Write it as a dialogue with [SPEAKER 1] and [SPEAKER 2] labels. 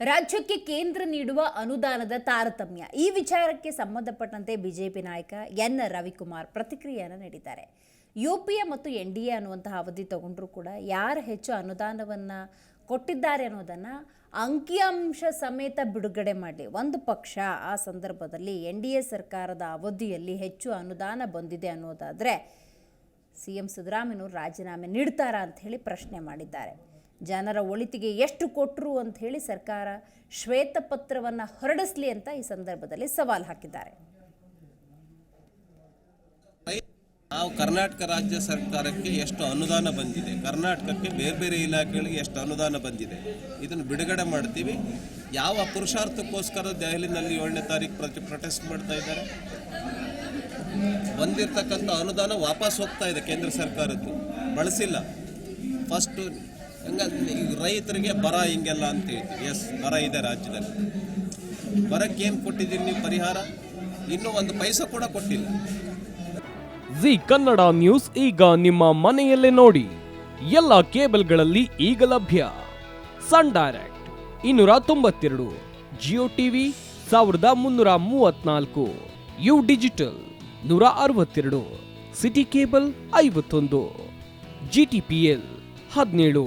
[SPEAKER 1] ರಾಜ್ಯಕ್ಕೆ ಕೇಂದ್ರ ನೀಡುವ ಅನುದಾನದ ತಾರತಮ್ಯ. ಈ ವಿಚಾರಕ್ಕೆ ಸಂಬಂಧಪಟ್ಟಂತೆ ಬಿಜೆಪಿ ನಾಯಕ ಎನ್ ರವಿಕುಮಾರ್ ಪ್ರತಿಕ್ರಿಯೆಯನ್ನು ನೀಡಿದ್ದಾರೆ. ಯು ಪಿ ಎ ಮತ್ತು ಎನ್ ಡಿ ಎ ಅನ್ನುವಂತಹ ಅವಧಿ ತಗೊಂಡ್ರೂ ಕೂಡ ಯಾರು ಹೆಚ್ಚು ಅನುದಾನವನ್ನು ಕೊಟ್ಟಿದ್ದಾರೆ ಅನ್ನೋದನ್ನು ಅಂಕಿಅಂಶ ಸಮೇತ ಬಿಡುಗಡೆ ಮಾಡಲಿ. ಒಂದು ಪಕ್ಷ ಆ ಸಂದರ್ಭದಲ್ಲಿ ಎನ್ ಡಿ ಎ ಸರ್ಕಾರದ ಅವಧಿಯಲ್ಲಿ ಹೆಚ್ಚು ಅನುದಾನ ಬಂದಿದೆ ಅನ್ನೋದಾದರೆ ಸಿ ಎಂ ಸಿದ್ದರಾಮಯ್ಯನವರು ರಾಜೀನಾಮೆ ನೀಡ್ತಾರಾ ಅಂತ ಹೇಳಿ ಪ್ರಶ್ನೆ ಮಾಡಿದ್ದಾರೆ. ಜನರ ಒಳಿತಿಗೆ ಎಷ್ಟು ಕೊಟ್ಟರು ಅಂತ ಹೇಳಿ ಸರ್ಕಾರ ಶ್ವೇತಪತ್ರವನ್ನು ಹೊರಡಿಸಲಿ ಅಂತ ಈ ಸಂದರ್ಭದಲ್ಲಿ ಸವಾಲು ಹಾಕಿದ್ದಾರೆ.
[SPEAKER 2] ನಾವು ಕರ್ನಾಟಕ ರಾಜ್ಯ ಸರ್ಕಾರಕ್ಕೆ ಎಷ್ಟು ಅನುದಾನ ಬಂದಿದೆ? ಕರ್ನಾಟಕಕ್ಕೆ ಬೇರೆ ಬೇರೆ ಇಲಾಖೆಗಳಿಗೆ ಎಷ್ಟು ಅನುದಾನ ಬಂದಿದೆ? ಇದನ್ನು ಬಿಡುಗಡೆ ಮಾಡ್ತೀವಿ. ಯಾವ ಪುರುಷಾರ್ಥಕ್ಕೋಸ್ಕರ ದೆಹಲಿನಲ್ಲಿ ಏಳನೇ ತಾರೀಕು ಪ್ರತಿ ಪ್ರೊಟೆಸ್ಟ್ ಮಾಡ್ತಾ ಇದ್ದಾರೆ? ಬಂದಿರತಕ್ಕಂಥ ಅನುದಾನ ವಾಪಸ್ ಹೋಗ್ತಾ ಇದೆ ಕೇಂದ್ರ ಸರ್ಕಾರದ್ದು. ಬಳಸಿಲ್ಲ. ಫಸ್ಟು ಹಂಗ ಈಗ ರೈತರಿಗೆ ಬರ ಹಿಂಗೆಲ್ಲ ಅಂತ ಹೇಳ್ತೀವಿ. ಎಸ್ ಬರ ಇದೆ ರಾಜ್ಯದಲ್ಲಿ. ಬರಕ್ಕೆ ಏನು ಕೊಟ್ಟಿದ್ದೀರಿ ನೀವು ಪರಿಹಾರ? ಇನ್ನೂ ಒಂದು ಪೈಸೆ ಕೂಡ ಕೊಟ್ಟಿಲ್ಲ.
[SPEAKER 3] ಜಿ ಕನ್ನಡ ನ್ಯೂಸ್ ಈಗ ನಿಮ್ಮ ಮನೆಯಲ್ಲೇ ನೋಡಿ. ಎಲ್ಲ ಕೇಬಲ್ಗಳಲ್ಲಿ ಈಗ ಲಭ್ಯ. ಸನ್ ಡೈರೆಕ್ಟ್ ಇನ್ನೂರ ತೊಂಬತ್ತೆರಡು, ಜಿಯೋ ಟಿವಿ ಸಾವಿರದ ಮುನ್ನೂರ ಮೂವತ್ನಾಲ್ಕು, ಯು ಡಿಜಿಟಲ್ ನೂರ ಅರವತ್ತೆರಡು, ಸಿಟಿ ಕೇಬಲ್ ಐವತ್ತೊಂದು, ಜಿ ಟಿ ಪಿ ಎಲ್ ಹದಿನೇಳು.